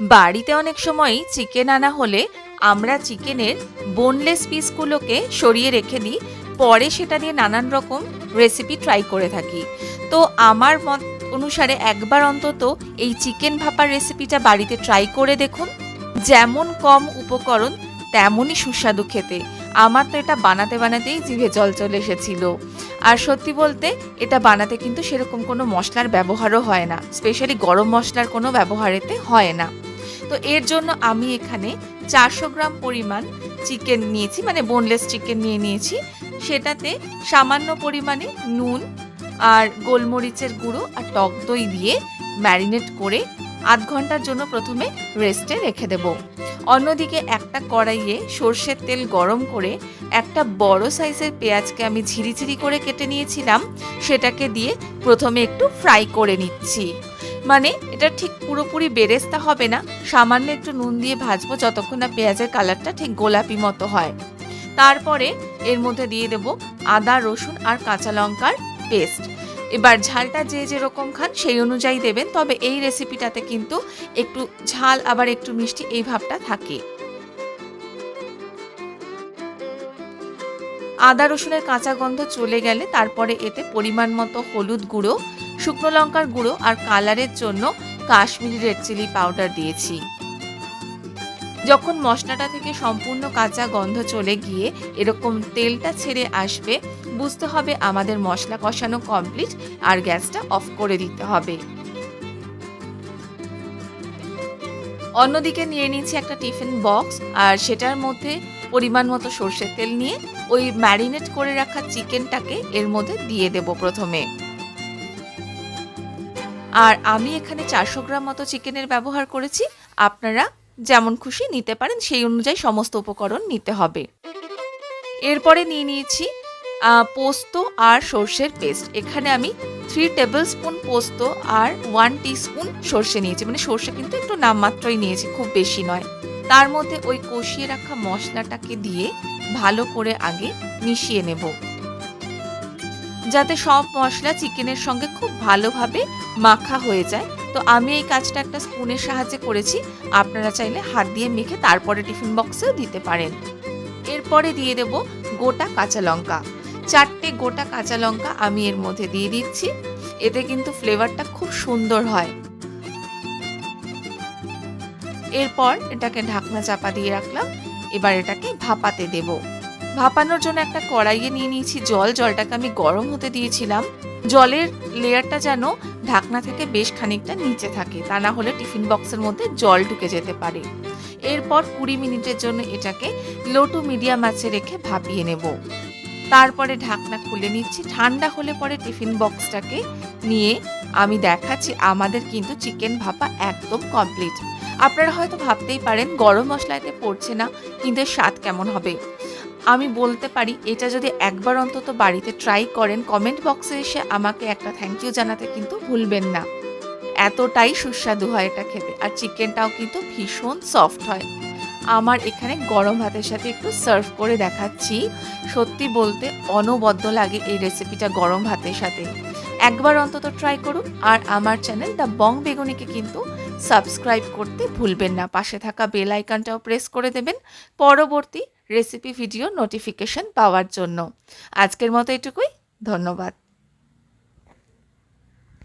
বাড়িতে অনেক সময়ই চিকেন আনা হলে আমরা চিকেনের বোনলেস পিসগুলোকে সরিয়ে রেখে দিই। পরে সেটা দিয়ে নানান রকম রেসিপি ট্রাই করে থাকি। তো আমার মত অনুসারে একবার অন্তত এই চিকেন ভাপার রেসিপিটা বাড়িতে ট্রাই করে দেখুন। যেমন কম উপকরণ, তেমনই সুস্বাদু খেতে। আমার তো এটা বানাতে বানাতেই জিভে জল চলে এসেছিল। আর সত্যি বলতে, এটা বানাতে কিন্তু সেরকম কোনো মশলার ব্যবহারও হয় না। স্পেশালি গরম মশলার কোনো ব্যবহারেতে হয় না। তো এর জন্য আমি এখানে চারশো গ্রাম পরিমাণ চিকেন নিয়েছি মানে বোনলেস চিকেন নিয়ে নিয়েছি। সেটাতে সামান্য পরিমাণে নুন আর গোলমরিচের গুঁড়ো আর টক দই দিয়ে ম্যারিনেট করে আধ ঘণ্টার জন্য প্রথমে রেস্টে রেখে দেব। অন্যদিকে একটা কড়াইয়ে সর্ষের তেল গরম করে একটা বড় সাইজের পেঁয়াজকে আমি ঝিরিঝিরি করে কেটে নিয়েছিলাম। সেটাকে দিয়ে প্রথমে একটু ফ্রাই করে নিচ্ছি। মানে এটা ঠিক পুরোপুরি বেরেস্তা হবে না। সামান্য একটু নুন দিয়ে ভাজবো যতক্ষণ না পেঁয়াজের কালারটা ঠিক গোলাপি মতো হয়। তারপরে এর মধ্যে দিয়ে দেব আদা, রসুন আর কাঁচা লঙ্কার পেস্ট। এবার ঝালটা যে যেরকম খান সেই অনুযায়ী দেবেন, তবে এই রেসিপিটাতে কিন্তু একটু ঝাল আবার একটু মিষ্টি এই ভাবটা থাকে। আদা, রসুনের কাঁচা গন্ধ চলে গেলে তারপরে এতে পরিমাণ মতো হলুদ গুঁড়ো শুকনো লঙ্কার গুঁড়ো আর কালারের জন্য কাশ্মীরি রেড চিলি পাউডার দিয়েছি। যখন মশলাটা থেকে সম্পূর্ণ কাঁচা গন্ধ চলে গিয়ে এরকম তেলটা ছেড়ে আসবে, বুঝতে হবে আমাদের মশলা কষানো কমপ্লিট আর গ্যাসটা অফ করে দিতে হবে। অন্যদিকে নিয়ে নিয়েছি একটা টিফিন বক্স আর সেটার মধ্যে পরিমাণ মতো সর্ষের তেল নিয়ে ওই ম্যারিনেট করে রাখা চিকেনটাকে এর মধ্যে দিয়ে দেব প্রথমে। আর আমি এখানে চারশো গ্রাম মতো চিকেনের ব্যবহার করেছি। আপনারা যেমন খুশি নিতে পারেন, সেই অনুযায়ী সমস্ত উপকরণ নিতে হবে। এরপরে নিয়ে নিয়েছি পোস্ত আর সর্ষের পেস্ট। এখানে আমি থ্রি টেবিল স্পুন পোস্ত আর ওয়ান স্পুন সর্ষে নিয়েছি। মানে সর্ষে কিন্তু একটু নামমাত্রই নিয়েছি, খুব বেশি নয়। তার মধ্যে ওই কষিয়ে রাখা মশলাটাকে দিয়ে ভালো করে আগে মিশিয়ে নেব। যাতে সব মশলা চিকেনের সঙ্গে খুব ভালোভাবে মাখা হয়ে যায়। তো আমি এই কাজটা একটা স্পুনের সাহায্যে করেছি। আপনারা চাইলে হাত দিয়ে মেখে তারপরে টিফিন বক্সেও দিতে পারেন। এরপরে দিয়ে দেব গোটা কাঁচা লঙ্কা। চারটে গোটা কাঁচা লঙ্কা আমি এর মধ্যে দিয়ে দিচ্ছি। এতে কিন্তু ফ্লেভারটা খুব সুন্দর হয়। এরপর এটাকে ঢাকনা চাপা দিয়ে রাখলাম। এবার এটাকে ভাপাতে দেব। ভাপানোর জন্য একটা কড়াইয়ে নিয়ে নিয়েছি জল। জলটাকে আমি গরম হতে দিয়েছিলাম। জলের লেয়ারটা যেন ঢাকনা থেকে বেশ খানিকটা নিচে থাকে, তা না হলে টিফিন বক্সের মধ্যে জল ঢুকে যেতে পারে। এরপর কুড়ি মিনিটের জন্য এটাকে লো টু মিডিয়াম আঁচে রেখে ভাপিয়ে নেব। তারপরে ঢাকনা খুলে নিচ্ছি। ঠান্ডা হলে পরে টিফিন বক্সটাকে নিয়ে আমি দেখাচ্ছি, আমাদের কিন্তু চিকেন ভাপা একদম কমপ্লিট। আপনারা হয়তো ভাবতেই পারেন, গরম মশলাতে পড়ছে না, কিন্তু স্বাদ কেমন হবে? আমি বলতে পারি, এটা যদি একবার অন্তত বাড়িতে ট্রাই করেন কমেন্ট বক্সে এসে আমাকে একটা থ্যাংক ইউ জানাতে কিন্তু ভুলবেন না। এতটাই সুস্বাদু হয় এটা খেতে। আর চিকেনটাও কিন্তু ভীষণ সফট হয়। আমার এখানে গরম ভাতের সাথে একটু সার্ভ করে দেখাচ্ছি। সত্যি বলতে অনবদ্য লাগে এই রেসিপিটা গরম ভাতের সাথে। একবার অন্তত ট্রাই করুন। আর আমার চ্যানেল দ্য বং বেগুনিকে কিন্তু সাবস্ক্রাইব করতে ভুলবেন না। পাশে থাকা বেল আইকনটাও প্রেস করে দেবেন। পরবর্তী রেসিপি ভিডিও নোটিফিকেশন পাওয়ার জন্য। আজকের মতো এটুকুই। ধন্যবাদ।